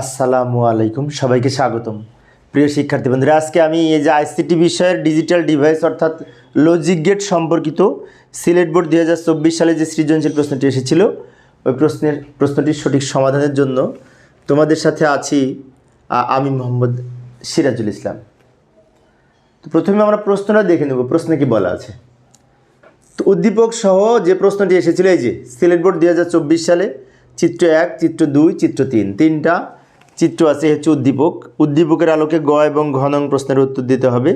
আসসালামু আলাইকুম, সবাইকে স্বাগতম। প্রিয় শিক্ষার্থী বন্ধুরা, আজকে আমি এই যে আইসিটি বিষয়ের ডিজিটাল ডিভাইস অর্থাৎ লজিক গেট সম্পর্কিত সিলেট বোর্ড দুই হাজার চব্বিশ সালে যে সৃজনশীল প্রশ্নটি এসেছিল, ওই প্রশ্নের, প্রশ্নটির সঠিক সমাধানের জন্য তোমাদের সাথে আছি আমি মোহাম্মদ সিরাজুল ইসলাম। তো প্রথমে আমরা প্রশ্নটা দেখে নেব, প্রশ্নে কি বলা আছে? তো উদ্দীপক সহ যে প্রশ্নটি এসেছিল, এই যে সিলেট বোর্ড দুই হাজার চব্বিশ সালে, চিত্র এক, চিত্র দুই, চিত্র তিন, তিনটা চিত্র আছে হচ্ছে উদ্দীপক। উদ্দীপকের আলোকে গ এবং ঘ নং প্রশ্নের উত্তর দিতে হবে।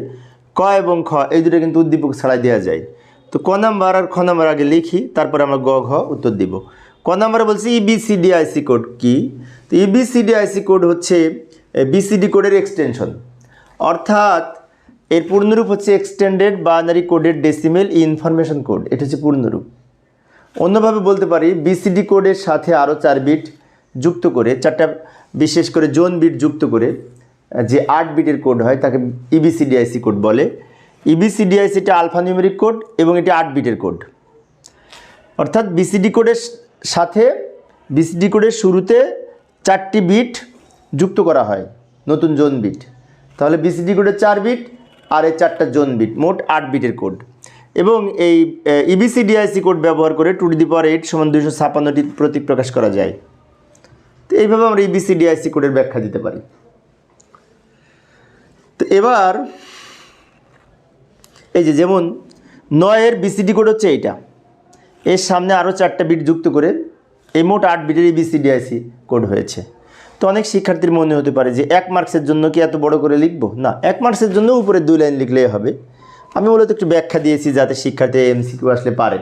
ক এবং খ, এই দুটো কিন্তু উদ্দীপক ছাড়াই দেওয়া যায়। তো ক নাম্বার আর খ নাম্বার আগে লিখি, তারপরে আমরা গ, ঘ উত্তর দিব। ক নাম্বারে বলছি E ইবিসিডিআইসি কোড কি? তো E ইবিসিডিআইসি কোড হচ্ছে বিসিডি কোডের এক্সটেনশন অর্থাৎ এর পূর্ণরূপ হচ্ছে এক্সটেন্ডেড বাইনারি কোডের ডেসিমেল ইনফরমেশন কোড এটা হচ্ছে পূর্ণরূপ। অন্যভাবে বলতে পারি বিসিডি কোডের সাথে আরও চার বিট যুক্ত করে, চারটা বিশেষ করে জোন বিট যুক্ত করে, যে আট বিটের কোড হয়, তাকে E ইবিসিডিআইসি কোড বলে। E ইবিসিডিআইসিটা আলফা নিউমেরিক কোড এবং এটি আট বিটের কোড। অর্থাৎ বিসিডি কোডের সাথে বিসিডি কোডের শুরুতে চারটি বিট যুক্ত করা হয়, নতুন জোন বিট। তাহলে বিসিডি কোডের চার বিট আর এই চারটা জোন বিট, মোট আট বিটের কোড। এবং এই E ইবিসিডিআইসি কোড ব্যবহার করে টু ডি দি পাওয়ার এইট সমান দুইশো ছাপান্নটি প্রতীক প্রকাশ করা যায়। তো এইভাবে আমরা ইবিসিডিআইসি কোডের ব্যাখ্যা দিতে পারি। তো এবার এই যে যেমন নয়ের বিসিডি কোড হচ্ছে এইটা। এর সামনে আরও চারটা বিট যুক্ত করে এই মোট আট বিটের বিসিডিআইসি কোড হয়েছে। তো অনেক শিক্ষার্থীর মনে হতে পারে যে এক মার্কসের জন্য কি এত বড় করে লিখব? না, এক মার্কসের জন্য উপরে দুই লাইন লিখলেই হবে। আমি মূলত একটু ব্যাখ্যা দিয়েছি যাতে শিক্ষার্থী এমসিকিউ আসলে পারে।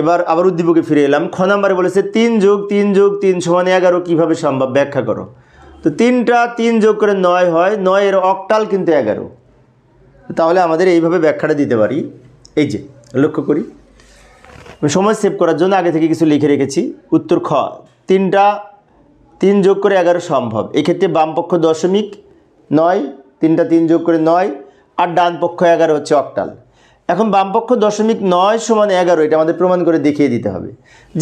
এবার আবার উদ্দীপকে ফিরে এলাম। খ নাম্বারে বলেছে, তিন যোগ তিন যোগ তিন সমান এগারো, কীভাবে সম্ভব? ব্যাখ্যা করো। তো তিনটা তিন যোগ করে নয় হয়, নয়ের অক্টাল কিন্তু এগারো। তাহলে আমাদের এইভাবে ব্যাখ্যাটা দিতে পারি। এই যে, লক্ষ্য করি। সময় সেভ করার জন্য আগে থেকে কিছু লিখে রেখেছি। উত্তর খ, তিনটা তিন যোগ করে এগারো সম্ভব। এক্ষেত্রে বামপক্ষ দশমিক নয়, তিনটা তিন যোগ করে নয়, আর ডান পক্ষ এগারো হচ্ছে অক্টাল। এখন বামপক্ষ দশমিক নয় সমান এগারো, এটা আমাদের প্রমাণ করে দেখিয়ে দিতে হবে।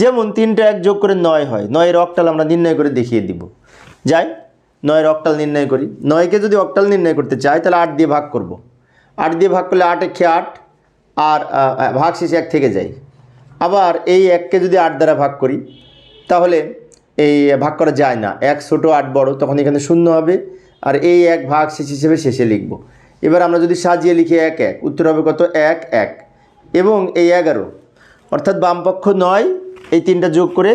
যেমন তিনটা এক যোগ করে নয় হয়, নয়ের অক্টাল আমরা নির্ণয় করে দেখিয়ে দিব। যাই, নয়ের অক্টাল নির্ণয় করি। নয়কে যদি অক্টাল নির্ণয় করতে চাই, তাহলে আট দিয়ে ভাগ করব। আট দিয়ে ভাগ করলে আট একে আট? আর ভাগ শেষে এক থেকে যায় আবার এই এককে যদি আট দ্বারা ভাগ করি, তাহলে এই ভাগ করা যায় না। এক ছোটো আট বড়, তখন এখানে শূন্য হবে। আর এই এক ভাগ শেষ হিসেবে শেষে লিখব। এবার আমরা যদি সাজিয়ে লিখি এক এক, উত্তর হবে কত? এক এক। এবং এই এগারো, অর্থাৎ বামপক্ষ নয়, এই তিনটা যোগ করে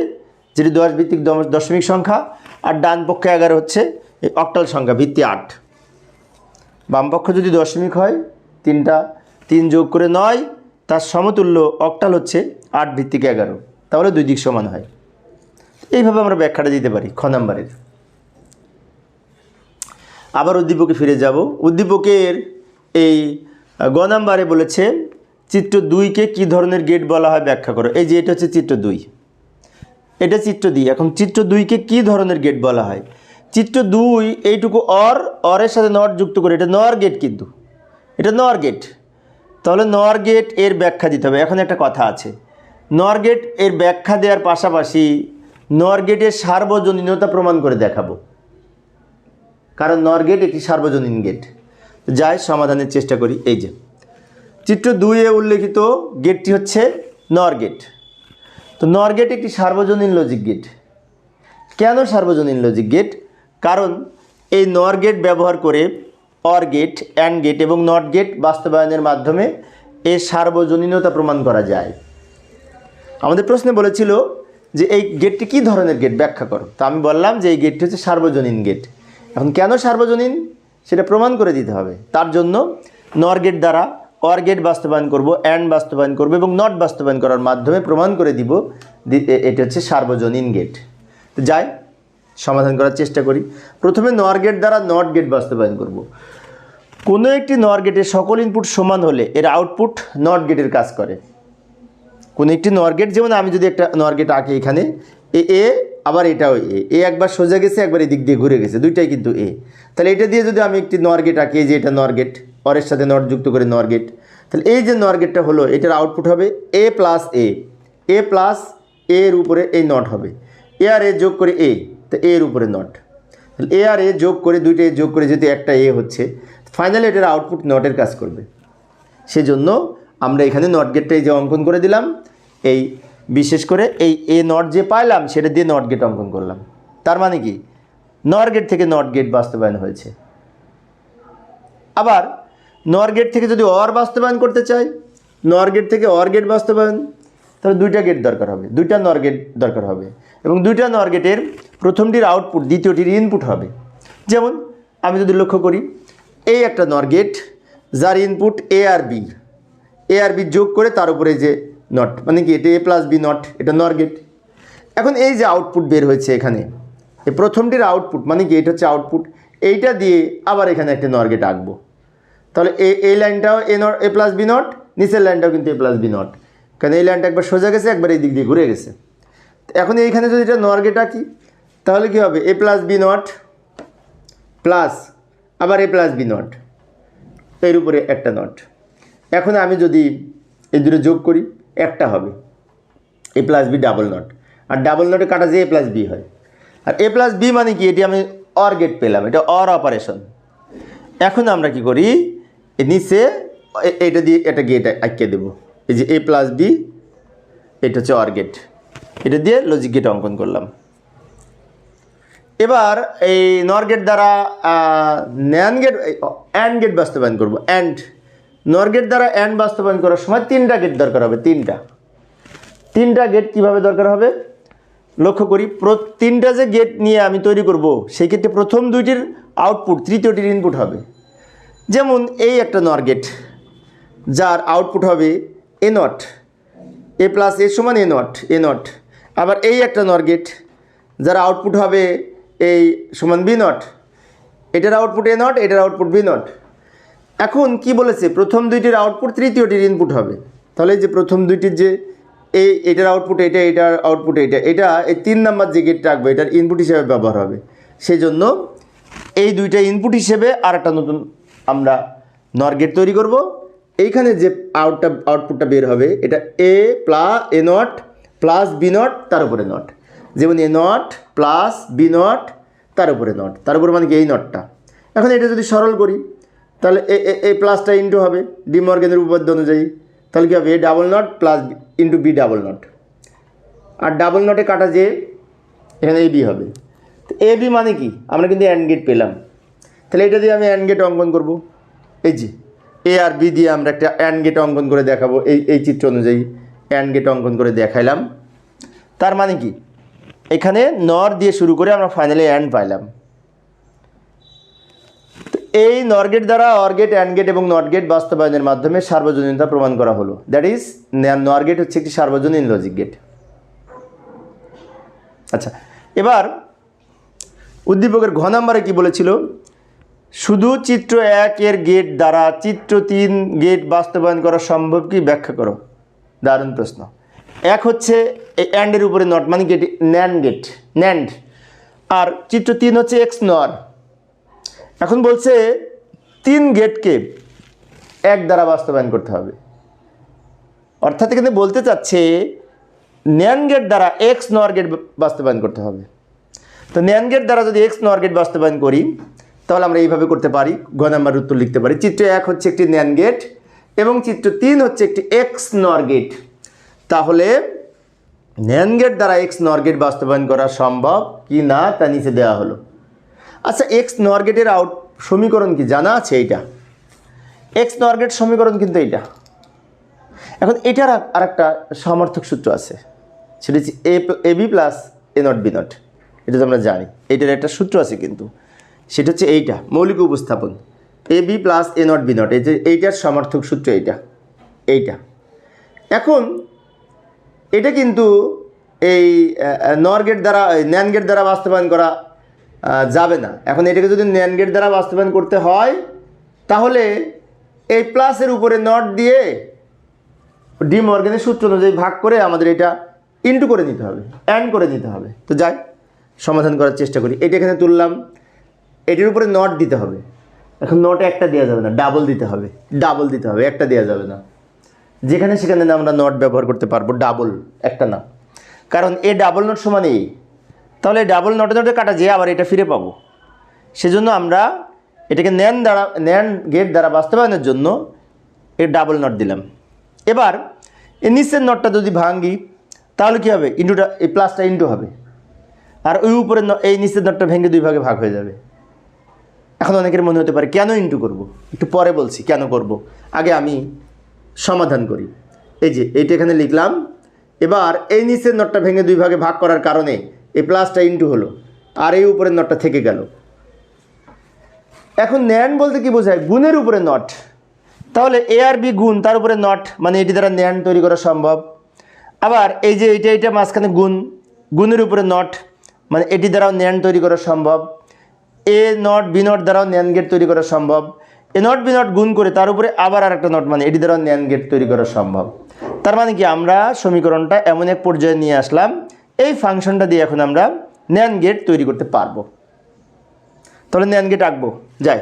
যেটি দশ ভিত্তিক দশমিক সংখ্যা, আর ডান পক্ষে এগারো হচ্ছে এই অক্টাল সংখ্যা, ভিত্তি আট। বামপক্ষ যদি দশমিক হয়, তিনটা, তিন যোগ করে নয়, তার সমতুল্য অক্টাল হচ্ছে আট ভিত্তিক এগারো। তাহলে দুই দিক সমান হয়। এইভাবে আমরা ব্যাখ্যাটা দিতে পারি, খ নাম্বারের। আবার উদ্দীপকে ফিরে যাব। উদ্দীপকের এই গ নাম্বারে বলেছে, চিত্র দুইকে কি ধরনের গেট বলা হয় ব্যাখ্যা করো। এই যে এটা হচ্ছে চিত্র দুই। এটা চিত্র দুই। এখন চিত্র দুইকে কি ধরনের গেট বলা হয়? চিত্র দুই এইটুকু অর অরের সাথে নর যুক্ত করে, এটা নর গেট কিন্তু। এটা নর গেট তাহলে নর গেটের ব্যাখ্যা দিতে হবে। এখন একটা কথা আছে। নর গেটের ব্যাখ্যা দেওয়ার পাশাপাশি নর গেটের সার্বজনীনতা প্রমাণ করে দেখাবো। কারণ নর গেট একটি সার্বজনীন গেট যাই, সমাধানের চেষ্টা করি। এই যে, চিত্র দুইয়ে উল্লেখিত গেটটি হচ্ছে নর গেট তো নর গেট একটি সার্বজনীন লজিক গেট কেন সার্বজনীন লজিক গেট কারণ এই নর গেট ব্যবহার করে অর গেট অ্যান্ড গেট এবং নট গেট বাস্তবায়নের মাধ্যমে এর সার্বজনীনতা প্রমাণ করা যায়। আমাদের প্রশ্নে বলেছিল যে এই গেটটি কী ধরনের গেট ব্যাখ্যা করো। তো আমি বললাম যে এই গেটটি হচ্ছে সার্বজনীন গেট এখন কেন সার্বজনীন? সেটা প্রমাণ করে দিতে হবে। তার জন্য নর গেট দ্বারা অর গেট বাস্তবায়ন করব অ্যান্ড বাস্তবায়ন করব এবং নট বাস্তবায়ন করার মাধ্যমে প্রমাণ করে দিব দি- এ- হচ্ছে সার্বজনীন গেট তো যাই, সমাধান করার চেষ্টা করি। প্রথমে নর গেট দ্বারা নট গেট বাস্তবায়ন করব। কোনো একটি নর গেটের সকল ইনপুট সমান হলে এর আউটপুট নট গেটের কাজ করে। কোনো একটি নর গেট যেমন আমি যদি একটা নর গেট আঁকি এখানে এ আবার এটাও এ। এ একবার সোজা গেছে, একবার এদিক দিয়ে ঘুরে গেছে। দুইটাই কিন্তু এ। তাহলে এটা দিয়ে যদি আমি একটি নর গেট আঁকি যে এটা নর গেট অরের সাথে নট যুক্ত করে নর গেট তাহলে এই যে নর গেটটা হলো, এটার আউটপুট হবে A plus A A plus এর উপরে এই নট হবে। এ আর এ যোগ করে এ তো এর উপরে নট তাহলে এ আর এ যোগ করে দুইটা এ যোগ করে যদি একটা এ হচ্ছে ফাইনালি এটার আউটপুট নটের কাজ করবে। সেজন্য আমরা এখানে নট গেটটা এই যে অঙ্কন করে দিলাম, এই বিশেষ করে এই এ নট যে পাইলাম, সেটা দিয়ে নট গেট অঙ্কন করলাম। তার মানে কি? নর গেট থেকে নট গেট বাস্তবায়ন হয়েছে। আবার নর গেট থেকে যদি অর বাস্তবায়ন করতে চাই নর গেট থেকে অর গেট বাস্তবায়ন, তাহলে দুইটা গেট দরকার হবে। দুইটা নর গেট দরকার হবে। এবং দুইটা নর গেটের প্রথমটির আউটপুট দ্বিতীয়টির ইনপুট হবে। যেমন, আমি যদি লক্ষ্য করি, এই একটা নর গেট যার ইনপুট এ আর বি এ আর বি যোগ করে তার উপরে যে নট মানে কি, এটা এ প্লাস বি নট এটা নর গেট এখন এই যে আউটপুট বের হয়েছে এখানে, এই প্রথমটির আউটপুট মানে কি, এটা হচ্ছে আউটপুট এইটা দিয়ে আবার এখানে একটা নর গেট আঁকবো। তাহলে এ এই লাইনটাও A not A plus B not নিচের লাইনটাও কিন্তু এ প্লাস বি নট কারণ এই লাইনটা একবার সোজা গেছে, একবার এই দিক দিয়ে ঘুরে গেছে। এখন এইখানে যদি এটা নর গেট আঁকি, তাহলে কী হবে? A plus B not plus আবার এ প্লাস বি নট এর উপরে একটা নট এখন আমি যদি এই দুটো যোগ করি একটা হবে। A plus B double not R double নটে কাটা যে এ প্লাস বি হয়। আর এ প্লাস বি মানে কি? এটি আমি অর গেট পেলাম। এটা অর অপারেশন এখন আমরা কি করি? নিচে এটা দিয়ে এটা গেট আঁকিয়ে দেবো। এই যে এ প্লাস বি এটা হচ্ছে অর গেট এটা দিয়ে লজিক গেট অঙ্কন করলাম। এবার এই নর গেট দ্বারা ন্যান গেট অ্যান্ড গেট বাস্তবায়ন করব। অ্যান্ড নর গেট দ্বারা অ্যান্ড বাস্তবায়ন করার সময় তিনটা গেট দরকার হবে, তিনটা। তিনটা গেট কীভাবে দরকার হবে? লক্ষ্য করি তিনটা যে গেট নিয়ে আমি তৈরি করব সেই ক্ষেত্রে প্রথম দুইটির আউটপুট তৃতীয়টির ইনপুট হবে। যেমন এই একটা নর গেট যার আউটপুট হবে এ নট এ প্লাস এ সমান এ নট এ নট আবার এই একটা নর গেট যার আউটপুট হবে এই সমান বি নট এটার আউটপুট এ নট এটার আউটপুট বি নট এখন কি বলেছে? প্রথম দুইটির আউটপুট তৃতীয়টির ইনপুট হবে। তাহলে যে প্রথম দুইটির যে এই এটার আউটপুট এটা, এটার আউটপুট এটা এটা এই তিন নাম্বার যে গেট রাখবে এটার ইনপুট হিসেবে ব্যবহার হবে। সেই জন্য এই দুইটা ইনপুট হিসেবে আর একটা নতুন আমরা নর গেট তৈরি করব। এইখানে যে আউটটা আউটপুটটা বের হবে, এটা A plus A not plus B not তার উপরে নট যেমন A not plus B not তার উপরে নট তার উপরে মানে কি? এই নটটা এখন এটা যদি সরল করি তাহলে এই প্লাসটা ইন্টু হবে, ডি মর্গেনের উপপাদ্য অনুযায়ী। তাহলে কী হবে? A double not plus into B double not R double নটে কাটা যে, এখানে এ বি হবে। তো এ বি মানে কি? আমরা কিন্তু অ্যান্ড গেট পেলাম। তাহলে এটা দিয়ে আমি অ্যান্ড গেট অঙ্কন করব। এই যে এ আর বি দিয়ে আমরা একটা অ্যান্ড গেট অঙ্কন করে দেখাবো। এই এই চিত্র অনুযায়ী অ্যান্ড গেট অঙ্কন করে দেখাইলাম। তার মানে কি? এখানে নর দিয়ে শুরু করে আমরা ফাইনালি অ্যান্ড পাইলাম। এই নরগেট দ্বারা অর গেট অ্যান্ড গেট এবং নট গেট বাস্তবায়নের মাধ্যমে সার্বজনীনতা প্রমাণ করা হলো। দ্যাট ইজ নর গেট হচ্ছে একটি সার্বজনীন লজিক গেট আচ্ছা এবার উদ্দীপকের ঘ নাম্বারে কি বলেছিল? শুধু চিত্র একের গেট দ্বারা চিত্র তিন গেট বাস্তবায়ন করা সম্ভব কি? ব্যাখ্যা করো। দারুণ প্রশ্ন। এক হচ্ছে অ্যান্ডের উপরে নট মানে গেট ন্যান্ড গেট ন্যান্ড আর চিত্র তিন হচ্ছে এক্স নর এখন বলছে তিন গেটকে এক দ্বারা বাস্তবায়ন করতে হবে। অর্থাৎ এখানে বলতে চাচ্ছে ন্যান গেট দ্বারা এক্স নর গেট বাস্তবায়ন করতে হবে। তো ন্যান গেট দ্বারা যদি এক্স নর গেট বাস্তবায়ন করি, তাহলে আমরা এইভাবে করতে পারি ঘ নাম্বার উত্তর লিখতে পারি। চিত্র এক হচ্ছে একটি ন্যান গেট এবং চিত্র তিন হচ্ছে একটি এক্স নর গেট তাহলে ন্যান গেট দ্বারা এক্স নর গেট বাস্তবায়ন করা সম্ভব কি না তা নিচে দেওয়া হলো। আচ্ছা এক্স নর গেটের আউট সমীকরণ কি? জানা আছে এইটা? এক্স নর গেট সমীকরণ কিন্তু এইটা। এখন এটার আর একটা সমর্থক সূত্র আছে। সেটা হচ্ছে A A B plus A not B not এটা তো আমরা জানি। এইটার একটা সূত্র আছে কিন্তু। সেটা হচ্ছে এইটা, মৌলিক উপস্থাপন। A B plus A not B not এই যে এইটার সমর্থক সূত্র এইটা। এইটা। এখন, এটা কিন্তু এই নর গেট দ্বারা ন্যান গেট দ্বারা বাস্তবায়ন করা যাবে না। এখন এটাকে যদি ন্যান গেট দ্বারা বাস্তবায়ন করতে হয়, তাহলে এই প্লাসের উপরে নট দিয়ে ডি মর্গেনের সূত্র অনুযায়ী ভাগ করে আমাদের এটা ইন্টু করে নিতে হবে অ্যান্ড করে নিতে হবে। তো যাই, সমাধান করার চেষ্টা করি। এটা এখানে তুললাম। এটির উপরে নট দিতে হবে। এখন নট একটা দেওয়া যাবে না ডাবল দিতে হবে। ডাবল দিতে হবে, একটা দেওয়া যাবে না। যেখানে সেখানে আমরা নট ব্যবহার করতে পারব ডাবল একটা না। কারণ এ ডাবল নট সমান তাহলে ডাবল নটে নটে কাটা যেয়ে আবার এটা ফিরে পাবো। সেজন্য আমরা এটাকে ন্যান দ্বারা, ন্যান গেট দ্বারা বাস্তবায়নের জন্য এর ডাবল নট দিলাম। এবার এই নিচের নটটা যদি ভাঙি তাহলে কী হবে? ইন্টুটা এই প্লাসটা ইন্টু হবে। আর ওই উপরে এই নিচের নটটা ভেঙে দুই ভাগে ভাগ হয়ে যাবে। এখন অনেকের মনে হতে পারে, কেন ইন্টু করব? একটু পরে বলছি, কেন করব? আগে আমি সমাধান করি। এই যে, এইটা এখানে লিখলাম। এবার এই নিচের নটটা ভেঙে দুই ভাগে ভাগ করার কারণে এই প্লাসটা ইন্টু হলো। আর এই উপরের নটটা থেকে গেল। এখন ন্যান বলতে কি বোঝায়? গুণের উপরে নট। তাহলে এ আর বি গুণ, তার উপরে নট মানে এটি দ্বারা ন্যান তৈরি করা সম্ভব। আবার এই যে এইটা এইটা মাঝখানে গুণ, গুণের উপরে নট মানে এটি দ্বারাও ন্যান তৈরি করা সম্ভব। এ নট বি নট দ্বারাও ন্যান গেট তৈরি করা সম্ভব। এ নট বি নট গুণ করে তার উপরে আবার আর একটা নট মানে এটি দ্বারাও ন্যান গেট তৈরি করা সম্ভব। তার মানে কি আমরা সমীকরণটা এমন এক পর্যায়ে নিয়ে আসলাম এই ফাংশনটা দিয়ে এখন আমরা ন্যান গেট তৈরি করতে পারব। তাহলে ন্যান গেট আঁকবো, যাই।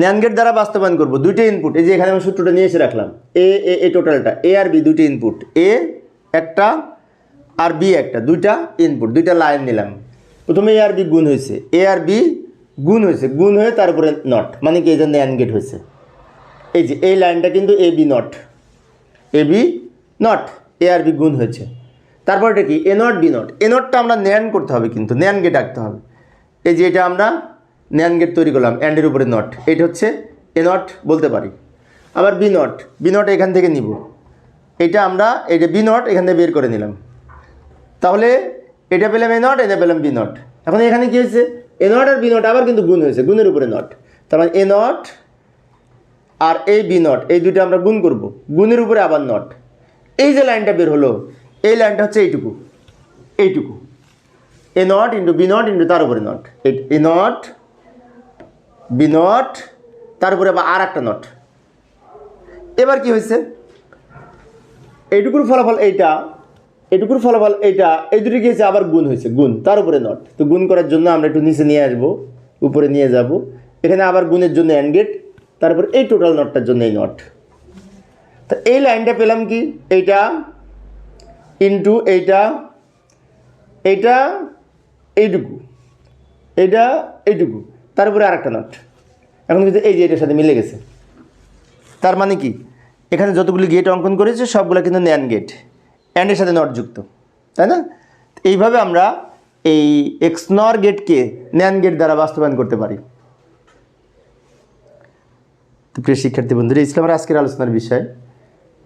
ন্যান গেট দ্বারা বাস্তবায়ন করব, দুইটা ইনপুট এই যে এখানে আমি সূত্রটা নিয়ে এসে রাখলাম। এ এ এ টোটালটা এ আর বি দুইটা ইনপুট এ একটা আর বি একটা, দুইটা ইনপুট দুইটা লাইন নিলাম। প্রথমে এ আর বি গুণ হয়েছে এ আর বি গুণ হয়েছে, গুণ হয়ে তারপরে নট মানে কি এই যে ন্যান গেট হয়েছে। এই যে, এই লাইনটা কিন্তু A B not A B not A R B গুণ হয়েছে। তারপরটা কি? A not B not. A নটটা আমরা ন্যান করতে হবে কিন্তু, ন্যান গেট আঁকতে হবে। এই যে এটা আমরা ন্যান গেট তৈরি করলাম অ্যান্ডের উপরে নট। এটা হচ্ছে এ নট বলতে পারি। আবার বি নট। বি নট এখান থেকে নিব। এটা আমরা এটা বি নট, এখান থেকে বের করে নিলাম। তাহলে এটা পেলাম এ নট, এটা পেলাম বি নট। এখন এখানে কি হয়েছে? এ নট আর বি নট আবার কিন্তু গুণ হয়েছে, গুণের উপরে নট। তার মানে এ নট আর এই বি নট, এই দুটো আমরা গুণ করব। গুণের উপরে আবার নট। এই যে লাইনটা বের হলো, এই লাইনটা হচ্ছে এইটুকু এইটুকু। A not into B not into তার উপরে not. A not, B not, তার উপরে আবার আর একটা নট। এবার কি হয়েছে? এইটুকুর ফলাফল এইটা এটুকুর ফলাফল এইটা, এই দুটি কি হয়েছে? আবার গুণ হয়েছে, গুণ। তার উপরে নট। তো গুণ করার জন্য আমরা একটু নিচে নিয়ে আসব, উপরে নিয়ে যাব। এখানে আবার গুণের জন্য অ্যান্ড গেট তারপর এই টোটাল নটটার জন্য এই নট। তা এই লাইনটা পেলাম কি? এইটা ইন্টু এইটা এইটা এইটুকু এইটা এইটুকু, তারপরে আর একটা নট এখন কিন্তু এই যে এটার সাথে মিলে গেছে। তার মানে কি? এখানে যতগুলি গেট অঙ্কন করেছে, সবগুলো কিন্তু ন্যান গেট অ্যান্ডের সাথে নট যুক্ত, তাই না? এইভাবে আমরা এই এক্সনর গেটকে ন্যান গেট দ্বারা বাস্তবায়ন করতে পারি। তো প্রিয় শিক্ষার্থী বন্ধুরা ইসলামের আজকের আলোচনার বিষয়।